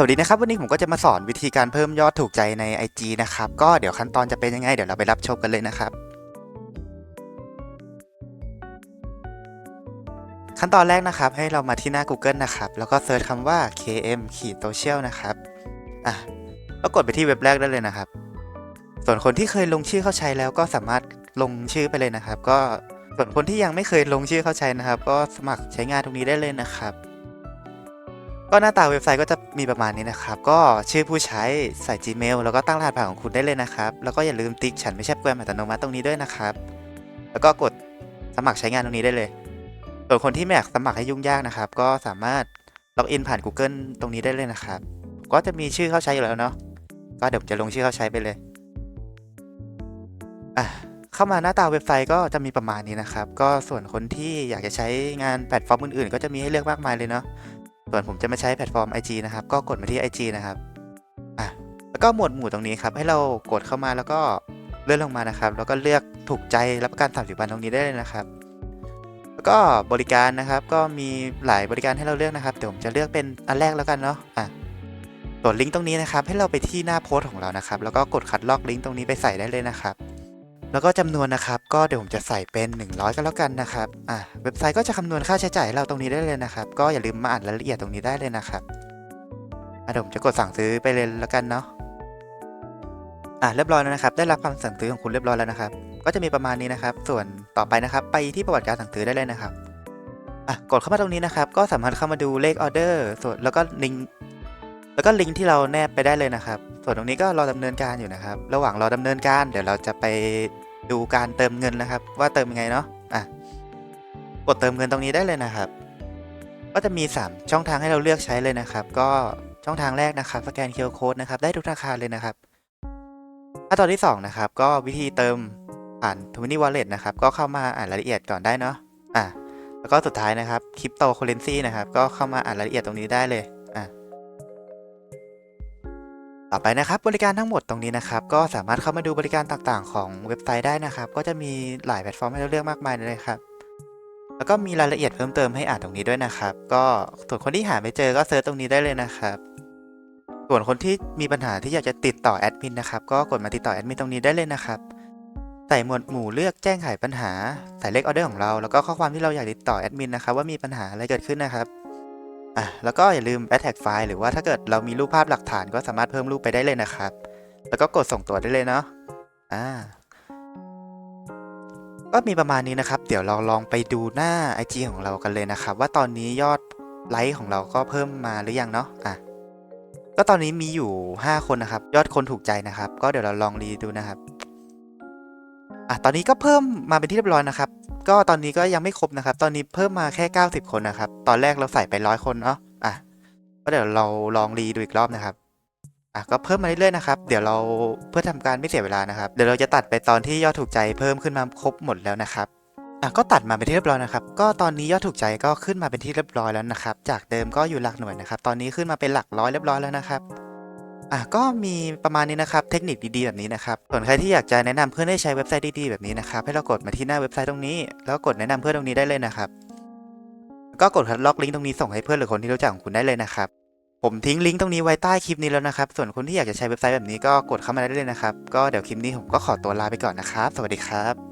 สวัสดีนะครับ วันนี้ผมก็จะมาสอนวิธีการเพิ่มยอดถูกใจใน IG นะครับ ก็เดี๋ยวขั้นตอนจะเป็นยังไง เดี๋ยวเราไปรับชมกันเลยนะครับ ขั้นตอนแรกนะครับ ให้เรามาที่หน้า Google นะครับ แล้วก็เซิร์ชคำว่า km ขีด social นะครับอะแล้วกดไปที่เว็บแรกได้เลยนะครับ ส่วนคนที่เคยลงชื่อเข้าใช้แล้วก็สามารถลงชื่อไปเลยนะครับ ก็ส่วนคนที่ยังไม่เคยลงชื่อเข้าใช้นะครับ ก็สมัครใช้งานตรงนี้ได้เลยนะครับ ก็หน้าตาเว็บไซต์ก็จะมีประมาณนี้นะครับ ก็ชื่อผู้ใช้ใส่ Gmail แล้วก็ตั้งรหัสผ่านของคุณได้เลยนะครับ แล้วก็อย่าลืมติ๊กฉันไม่ใช่แกรมอัตโนมัติตรงนี้ด้วยนะครับ แล้วก็กดสมัครใช้งานตรงนี้ได้เลย ส่วนคนที่ไม่อยากสมัครให้ยุ่งยากนะครับ ก็สามารถล็อกอินผ่าน Google ตรงนี้ได้เลยนะครับ ก็จะมีชื่อเข้าใช้อยู่แล้วเนาะ ก็เดี๋ยวจะลงชื่อเข้าใช้ไปเลย อะเข้ามาหน้าตาเว็บไซต์ก็จะมีประมาณนี้นะครับ ก็ส่วนคนที่อยากจะใช้งานแพลตฟอร์มอื่นๆ ก็จะมีให้เลือกมากมายเลยเนาะ ส่วนผมจะมาใช้แพลตฟอร์ม IG นะครับ ก็กดมาที่ IG นะครับอะแล้วก็หมวดหมู่ตรงนี้ครับ ให้เรากดเข้ามาแล้วก็เลื่อนลงมานะครับ แล้วก็เลือกถูกใจรับประกัน 30 วันตรงนี้ได้เลยนะครับ แล้วก็บริการนะครับ ก็มีหลายบริการให้เราเลือกนะครับ เดี๋ยวผมจะเลือกเป็นอันแรกแล้วกันเนาะอะส่วนลิงก์ตรงนี้นะครับ ให้เราไปที่หน้าโพสต์ของเรานะครับ แล้วก็กดคัดลอกลิงก์ตรงนี้ไปใส่ได้เลยนะครับ แล้วก็จำนวนนะครับก็เดี๋ยวผมจะใส่เป็น 100 ก็แล้วกันนะครับอะเว็บไซต์ก็จะคำนวณค่าใช้จ่ายเราตรงนี้ได้เลยนะครับ ก็อย่าลืมมาอ่านรายละเอียดตรงนี้ได้เลยนะครับอะเดี๋ยวผมจะกดสั่งซื้อไปเลยแล้วกันเนาะอะเรียบร้อยแล้วนะครับ ได้รับคำสั่งซื้อของคุณเรียบร้อยแล้วนะครับ ก็จะมีประมาณนี้นะครับ ส่วนต่อไปนะครับ ไปที่ประวัติการสั่งซื้อได้เลยนะครับอะกดเข้ามาตรงนี้นะครับ ก็สามารถเข้ามาดูเลขออเดอร์ส่วนแล้วก็ลิงก์แล้วก็ลิงก์ที่เราแนบไปได้เลยนะครับส่วนตรงนี้ก็รอดำเนินการอยู่นะครับ ระหว่างรอดำเนินการเดี๋ยวเราจะไปดูการเติมเงินนะครับ ว่าเติมยังไงเนาะอะกดเติมเงินตรงนี้ได้เลยนะครับ ก็จะมี 3 ช่องทางให้เราเลือกใช้เลยนะครับ ก็ช่องทางแรกนะครับสแกน QR Code นะครับได้ทุกธนาคารเลยนะครับขั้นตอนที่2นะครับก็วิธีเติมผ่าน t w i n i Wallet นะครับก็เข้ามาอ่านรายละเอียดก่อนได้เนาะอะแล้วก็สุดท้ายนะครับ Crypto Currency นะครับก็เข้ามาอ่านรายละเอียดตรงนี้ได้เลย ต่อไปนะครับบริการทั้งหมดตรงนี้นะครับก็สามารถเข้ามาดูบริการต่างๆ ของเว็บไซต์ได้นะครับ ก็จะมีหลายแพลตฟอร์มให้เราเลือกมากมายเลยครับ แล้วก็มีรายละเอียดเพิ่มเติมให้อ่านตรงนี้ด้วยนะครับ ก็ส่วนคนที่หาไม่เจอก็เซิร์ชตรงนี้ได้เลยนะครับ ส่วนคนที่มีปัญหาที่อยากจะติดต่อแอดมินนะครับก็กดมาติดต่อแอดมินตรงนี้ได้เลยนะครับใส่หมวดหมู่เลือกแจ้งไขปัญหาใส่เลขออเดอร์ของเราแล้วก็ข้อความที่เราอยากติดต่อแอดมินนะครับว่ามีปัญหาอะไรเกิดขึ้นนะครับ อะแล้วก็อย่าลืม add tag file หรือว่าถ้าเกิดเรามีรูปภาพหลักฐานก็สามารถเพิ่มรูปไปได้เลยนะครับ แล้วก็กดส่งตัวได้เลยเนาะอ่าก็มีประมาณนี้นะครับ เดี๋ยวเราลองไปดูหน้า IG ของเรากันเลยนะครับ ว่าตอนนี้ยอดไลค์ของเราก็เพิ่มมาหรือยังเนาะอะก็ตอนนี้มีอยู่ 5 คนนะครับ ยอดคนถูกใจนะครับ ก็เดี๋ยวเราลองรีดูนะครับอะตอนนี้ก็เพิ่มมาเป็นที่เรียบร้อยนะครับ ก็ตอนนี้ก็ยังไม่ครบนะครับ ตอนนี้เพิ่มมาแค่ 90 คนนะครับ ตอนแรกเราใส่ไปร้อยคนเนาะอะก็เดี๋ยวเราลองรีดูอีกรอบนะครับอะก็เพิ่มมาเรื่อยๆนะครับ เดี๋ยวเราเพื่อทำการไม่เสียเวลานะครับ เดี๋ยวเราจะตัดไปตอนที่ยอดถูกใจเพิ่มขึ้นมาครบหมดแล้วนะครับอะก็ตัดมาเป็นที่เรียบร้อยนะครับ ก็ตอนนี้ยอดถูกใจก็ขึ้นมาเป็นที่เรียบร้อยแล้วนะครับ จากเดิมก็อยู่หลักหน่วยนะครับ ตอนนี้ขึ้นมาเป็นหลักร้อยเรียบร้อยแล้วนะครับ อะก็มีประมาณนี้นะครับ เทคนิคดีๆแบบนี้นะครับ ส่วนใครที่อยากจะแนะนำเพื่อนให้ใช้เว็บไซต์ดีๆแบบนี้นะครับ ให้เรากดมาที่หน้าเว็บไซต์ตรงนี้ แล้วกดแนะนำเพื่อนตรงนี้ได้เลยนะครับ ก็กดคัดล็อกลิงก์ตรงนี้ส่งให้เพื่อนหรือคนที่รู้จักของคุณได้เลยนะครับผมทิ้งลิงก์ตรงนี้ไว้ใต้คลิปนี้แล้วนะครับ ส่วนคนที่อยากจะใช้เว็บไซต์แบบนี้ก็กดเข้ามาได้เลยนะครับ ก็เดี๋ยวคลิปนี้ผมก็ขอตัวลาไปก่อนนะครับ สวัสดีครับ